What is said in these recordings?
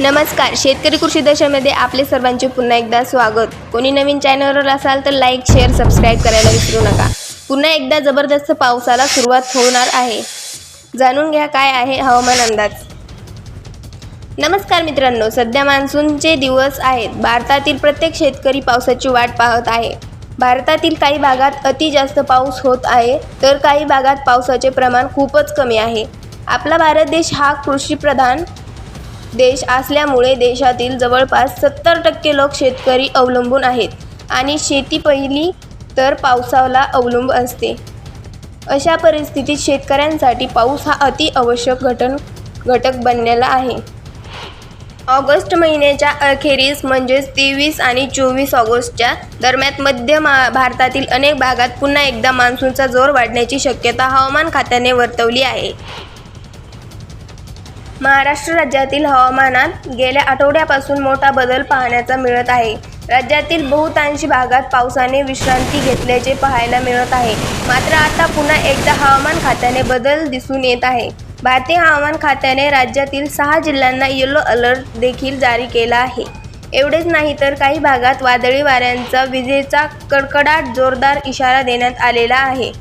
नमस्कार. शेतकरी कृषी दशामध्ये आपले सर्वांचे पुन्हा एकदा स्वागत. कोणी नवीन चॅनलवर असाल तर लाईक शेअर सबस्क्राईब करायला विसरू नका. पुन्हा एकदा जबरदस्त पावसाला सुरुवात होणार आहे. जाणून घ्या काय आहे हवामान अंदाज. नमस्कार मित्रांनो सध्या मान्सूनचे दिवस आहेत. भारतातील प्रत्येक शेतकरी पावसाची वाट पाहत आहे. भारतातील काही भागात अति जास्त पाऊस होत आहे तर काही भागात पावसाचे प्रमाण खूपच कमी आहे. आपला भारत देश हा कृषीप्रधान देश असल्यामुळे देशातील जवळपास सत्तर टक्के लोक शेतकरी अवलंबून आहेत आणि शेती पहिली तर पावसाला अवलंबून असते. अशा परिस्थितीत शेतकऱ्यांसाठी पाऊस हा अति आवश्यक घटन घटक बनलेला आहे. ऑगस्ट महिन्याच्या अखेरीस म्हणजेच तेवीस आणि चोवीस ऑगस्टच्या दरम्यान मध्य मा भारतातील अनेक भागात पुन्हा एकदा मान्सूनचा जोर वाढण्याची शक्यता हवामान खात्याने वर्तवली आहे. महाराष्ट्र राज्यातील हवामानात गेल्या आठवड्यापासून मोठा बदल पाहण्याचा मिळत आहे. राज्यातील बहुतांशी भागात पावसाने विश्रांती घेतल्याचे पाहायला मिळत आहे. मात्र आता पुन्हा एकदा हवामान खात्याने बदल दिसून येत आहे. भारतीय हवामान खात्याने राज्यातील सहा जिल्ह्यांना येलो अलर्ट देखील जारी केला आहे. एवढेच नाही तर काही भागात वादळी वाऱ्यांचा विजेचा कडकडाट जोरदार इशारा देण्यात आलेला आहे.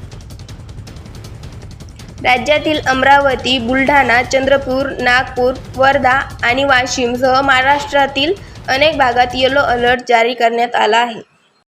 राज्यातील अमरावती बुलढाणा चंद्रपूर नागपूर वर्धा आणि वाशिमसह महाराष्ट्रातील अनेक भागात येलो अलर्ट जारी करण्यात आला आहे.